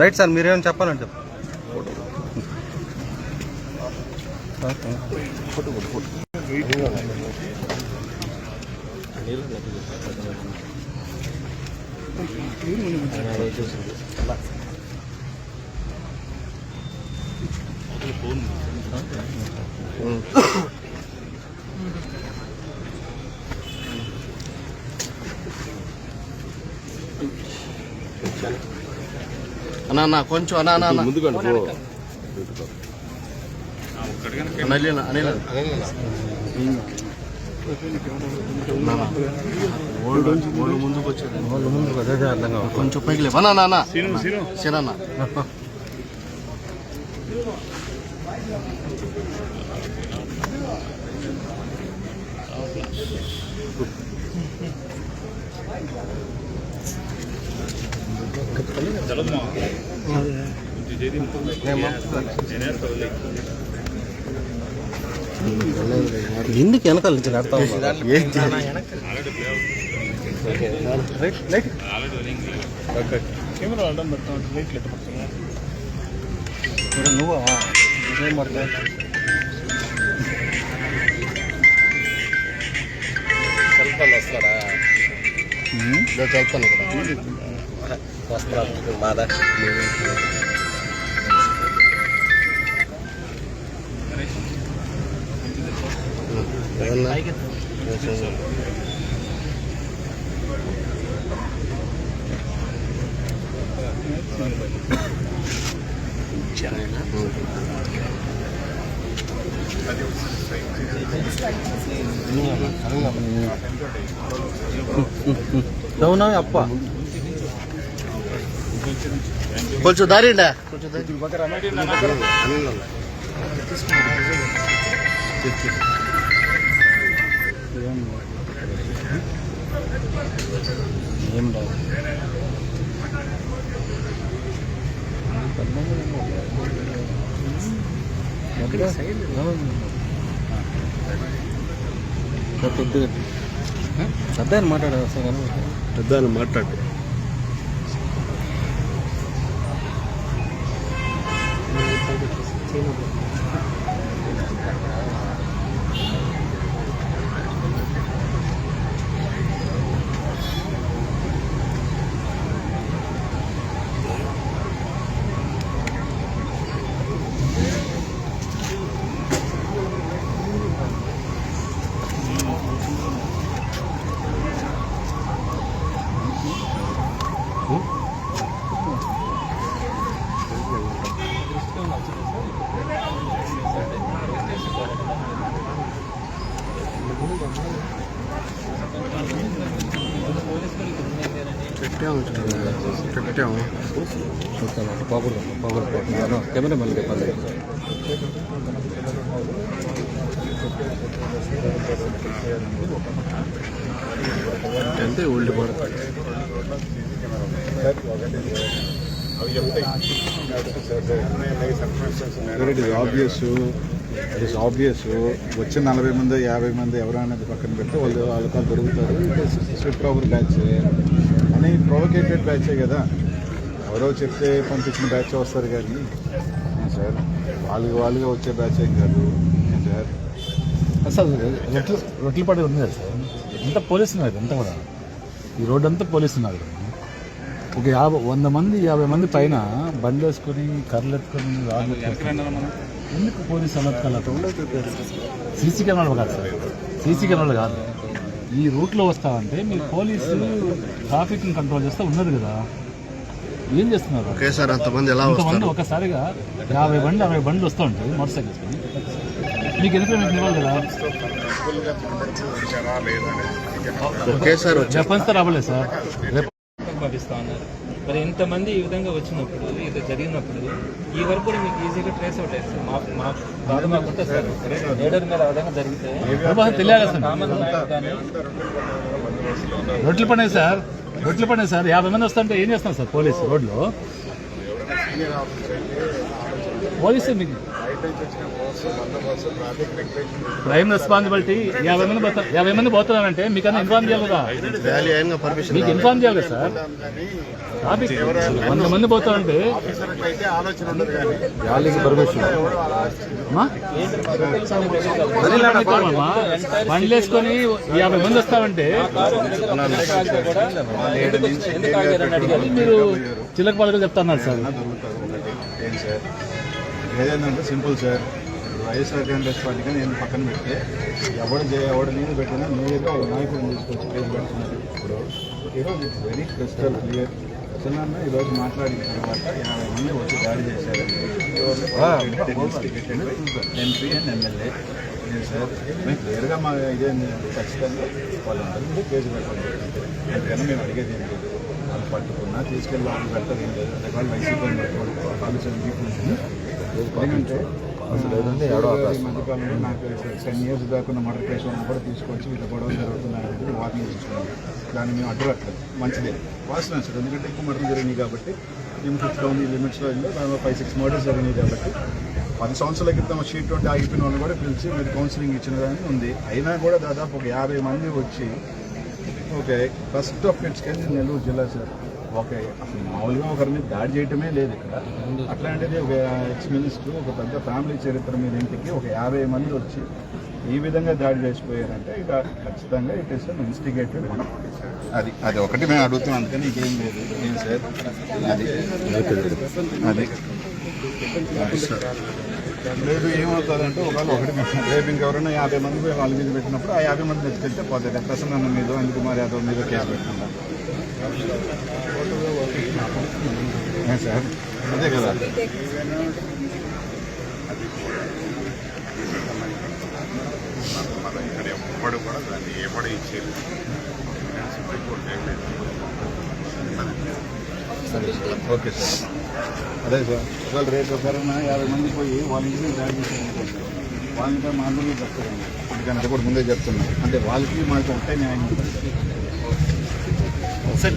Right sir మీరేమైనా చెప్పాలంటే చెప్పండి అన్నా అన్న కొంచెం అన్నా అన్న ముందుగా అనిల్ అనిల్. ఓల్డ్ ముందుకు వచ్చేది వాళ్ళు ముందు అదే అర్థం కావాలి. కొంచెం పైకి లేవు అన్న అన్న. ఎందుకు వెనకాల నుంచి నడతా ఉన్నారు రైట్ రైట్ కెమెరా అడ్డం పెడతాం పడుతున్నా ఇప్పుడు నువ్వు ఏం పడతావు సెల్ఫోన్ వస్తాడా చెప్తాను ఇక్కడ మాదా అవునా అప్ప కొంచెం దారిండా కొంచెం. ఏం రాదు పెద్ద పెద్ద మాట్లాడారు సార్ పెద్ద మాట్లాడు పెట్టాము పెట్టాము పాపుడు పాపుడు పాపుడు కెమెరా మళ్ళీ చెప్పాలి అంతే ఓల్డ్ పడతాయి it is obvious it is obvious వచ్చిన నలభై మంది యాభై మంది ఎవరనేది పక్కన పెడితే వాళ్ళు వాళ్ళకి దొరుకుతారు. స్విఫ్ట్ ఓవర్ బ్యాచ్ అని ప్రొవకేటెడ్ బ్యాచే కదా. ఎవరో చెప్తే పంపించిన బ్యాచ్ వస్తారు కానీ. సార్? వాళ్ళకి వాళ్ళుగా వచ్చే బ్యాచ్ ఏం కాదు. ఏం సార్? అసలు రొట్టెలు రొట్టెల పడి ఉంది కదా సార్. అంతా పోలీసు ఉన్నారు? అంతా కూడా. ఈ రోడ్ అంతా పోలీసు ఉన్నారు ఒక యాభై వంద మంది యాభై మంది పైన బండ్లు వేసుకొని కర్రలు ఎత్తుకొని రాళ్ళు ఎందుకు పోలీసు అనర్థాలతో సీసీ కెమెరాలు కాదు సార్. సీసీ కెమెరాలు కాదు. ఈ రూట్లో వస్తామంటే మీరు పోలీసు ట్రాఫిక్ కంట్రోల్ చేస్తే ఉన్నారు కదా. ఏం చేస్తున్నారు? ఒకేసారి అంతమంది ఎలా ఒకసారిగా యాభై బండ్లు అరవై బండ్లు వస్తూ ఉంటాయి మోటార్ సైకిల్స్. మీకు ఎందుకు మీకు ఇవ్వాలి కదా? ఒకేసారి వెపన్స్తో రావలేదు సార్. రేపు పంపిస్తా ఉన్నారు మరి ఇంతమంది ఈ విధంగా వచ్చినప్పుడు ఇది జరిగినప్పుడు ఈ వరకు కూడా మీకు ఈజీగా ట్రేస్ అవుట్ అయ్యారు సార్ మా బాధ సార్ లీడర్ మీద ఆ విధంగా జరిగితే ప్రభావం తెలియాలి సార్? పడే సార్ రొట్టెలు పడే సార్. యాభై మంది వస్తుంటే ఏం చేస్తాం సార్ పోలీసు రోడ్లో? పోలీసు మీకు ప్రైమ్ రెస్పాన్సిబిలిటీ యాభై మంది పోతా యాభై మంది పోతున్నారంటే మీకన్నా ఇన్ఫార్మ్ చేయాలి కదా. ర్యాలీ అయినా పర్మిషన్ మీకు ఇన్ఫార్మ్ చేయాలి కదా సార్. ట్రాఫిక్ వంద మంది పోతారంటే ఆఫీసర్కి అయితే ఆలోచన ఉండదు కానీ ర్యాలీకి పర్మిషన్ ఎవరు ఆలోచించారు అమ్మా? అమ్మా, బండ్లు వేసుకొని యాభై మంది వస్తామంటే మీరు చిల్లక పలుకులు చెప్తున్నారు sir. ఏదైందంటే simple sir. YSR Congress party కానీ నేను పక్కన పెడితే ఎవడు ఎవడు నేను పెట్టినా నేరుగా ఒక నాయకుడిని తీసుకొచ్చి పేరు పెడుతున్నారు ఇప్పుడు ఈరోజు ఇట్స్ వెరీ క్రిస్టల్ క్లియర్. చిన్న ఈరోజు మాట్లాడిన తర్వాత యాభై మంది వచ్చి దాడి చేశారు. MP and MLA. సార్ మేము క్లియర్గా మా ఇదే ఖచ్చితంగా వాళ్ళందరూ కేసు పెట్టండి. ఎందుకన్నా మేము అడిగేది ఏం లేదు. వాళ్ళు పట్టుకున్నా తీసుకెళ్ళి వాళ్ళు పెట్టలేదు. అంటే వాళ్ళు వైసీపీ పట్టుకోవడం ఆలోచన తీసుకుంటుంది ఎందుకంటే మధ్యకాలంలో నాకు టెన్ ఇయర్స్ దాకా మర్డర్ కేసు కూడా తీసుకొచ్చి వీళ్ళ గొడవలు జరుగుతున్నాయని వార్నింగ్ ఇస్తున్నాం దాన్ని మేము అడ్డుపట్టలేదు మంచిదే. వాస్తవం సార్ ఎందుకంటే ఎక్కువ మర్డర్ జరిగినాయి కాబట్టి మేము ఫిఫ్త్ ఉంది లిమిట్స్లో ఉంది. దానిలో ఫైవ్ సిక్స్ మర్డర్స్ జరిగినాయి కాబట్టి పది సంవత్సరాల క్రితం షీట్ ట్వంటీ ఆగిపోయిన వాళ్ళు కూడా పిలిచి మీరు కౌన్సిలింగ్ ఇచ్చిన దాన్ని ఉంది. అయినా కూడా దాదాపు ఒక యాభై మంది వచ్చి okay first of it's can Nellore జిల్లా సార్? ఓకే అసలు మామూలుగా ఒకరి మీద దాడి చేయటమే లేదు ఇక్కడ. అట్లాంటిది ఒక ఎక్స్ మినిస్టర్ ఒక పెద్ద ఫ్యామిలీ చరిత్ర మీద ఇంటికి ఒక యాభై మంది వచ్చి ఈ విధంగా దాడి చేసిపోయారంటే ఇక ఖచ్చితంగా ఇట్ ఇస్ ఇన్స్టిగేటెడ్ అది అది ఒకటి మేము అడుగుతున్నాం అందుకని ఇంకేం లేదు. ఏం సార్? అది అది. లేదు ఏమవుతుందంటే ఒకవేళ ఒకటి రేపు ఇంకెవరైనా యాభై మంది వాళ్ళ మీద పెట్టినప్పుడు ఆ యాభై మంది ఎత్తుకెళ్తే పోతుంది ప్రసన్న మీద అనిల్ కుమార్ యాదవ్ మీద కేసు పెట్టుకుంటాం సార్? అదే కదా. ఎవ్వడు కూడా దాన్ని ఎవడు ఇచ్చేది సుప్రీంకోర్టు ఏం లేదు ఓకే సార్. అదే సార్. ఒకవేళ రేపు ఒకరైనా యాభై మంది పోయి వాళ్ళ ఇంటి మీద దాడి చేసి వాళ్ళకి మామూలుగా చెప్తారండి అందుకని కూడా ముందే చెప్తున్నాం అంటే వాళ్ళకి మాకు ఒకటే న్యాయం. ఉంటుంది పండ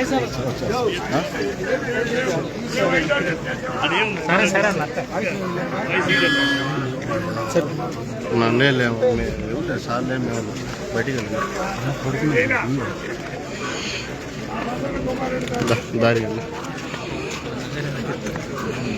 సార్ బాగున్నారా నన్నే లేవు సార్ లేము మేము బయటికి వెళ్ళాము ദാരിയുണ്ട്